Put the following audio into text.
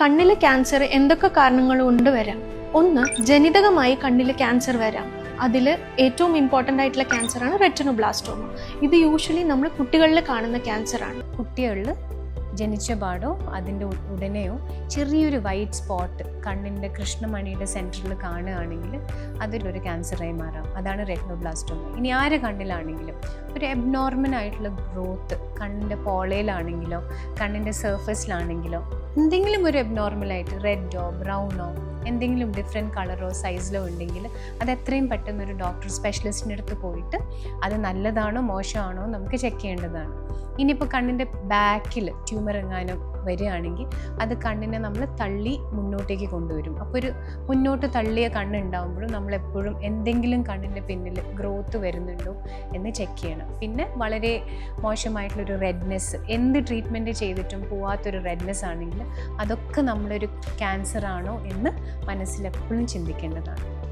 കണ്ണിലെ ക്യാൻസർ എന്തൊക്കെ കാരണങ്ങൾ കൊണ്ട് വരാം? ഒന്ന് ജനിതകമായി കണ്ണിലെ ക്യാൻസർ വരാം. അതിൽ ഏറ്റവും ഇമ്പോർട്ടന്റ് ആയിട്ടുള്ള ക്യാൻസറാണ് റെറ്റിനോബ്ലാസ്റ്റോമ ഇത് യൂഷ്വലി നമ്മൾ കുട്ടികളിൽ കാണുന്ന ക്യാൻസറാണ് കുട്ടികളിൽ ജനിച്ച പാടോ അതിന്റെ ഉടനെയോ ചെറിയൊരു വൈറ്റ് സ്പോട്ട് കണ്ണിന്റെ കൃഷ്ണമണിയുടെ സെന്ററിൽ കാണുകയാണെങ്കിൽ അതിലൊരു ക്യാൻസറായി മാറാം. അതാണ് റെറ്റിനോബ്ലാസ്റ്റോമ ഇനി ആരെ കണ്ണിലാണെങ്കിലും ഒരു എബ്നോർമൽ ആയിട്ടുള്ള ഗ്രോത്ത് കണ്ണിന്റെ പോളയിലാണെങ്കിലോ കണ്ണിന്റെ സർഫസിലാണെങ്കിലോ എന്തെങ്കിലും ഒരു എബ്നോർമലായിട്ട് റെഡോ ബ്രൗണോ എന്തെങ്കിലും ഡിഫറെന്റ് കളറോ സൈസിലോ ഉണ്ടെങ്കിൽ അത് എത്രയും പെട്ടെന്ന് ഒരു ഡോക്ടർ സ്പെഷ്യലിസ്റ്റിന്റെ അടുത്ത് പോയിട്ട് അത് നല്ലതാണോ മോശമാണോ നമുക്ക് ചെക്ക് ചെയ്യേണ്ടതാണ്. ഇനിയിപ്പോൾ കണ്ണിന്റെ ബാക്കിൽ ട്യൂമർ എങ്ങാനും വരികയാണെങ്കിൽ അത് കണ്ണിനെ നമ്മൾ തള്ളി മുന്നോട്ടേക്ക് കൊണ്ടുവരും. അപ്പോൾ ഒരു മുന്നോട്ട് തള്ളിയ കണ്ണുണ്ടാകുമ്പോഴും നമ്മൾ എപ്പോഴും എന്തെങ്കിലും കണ്ണിന്റെ പിന്നിൽ ഗ്രോത്ത് വരുന്നുണ്ടോ എന്ന് ചെക്ക് ചെയ്യണം. പിന്നെ വളരെ മോശമായിട്ടുള്ളൊരു റെഡ്നെസ് എന്ത് ട്രീറ്റ്മെന്റ് ചെയ്തിട്ടും പോവാത്തൊരു റെഡ്നെസ് ആണെങ്കിൽ അതൊക്കെ നമ്മളൊരു ക്യാൻസറാണോ എന്ന് മനസ്സിലെപ്പോഴും ചിന്തിക്കേണ്ടതാണ്.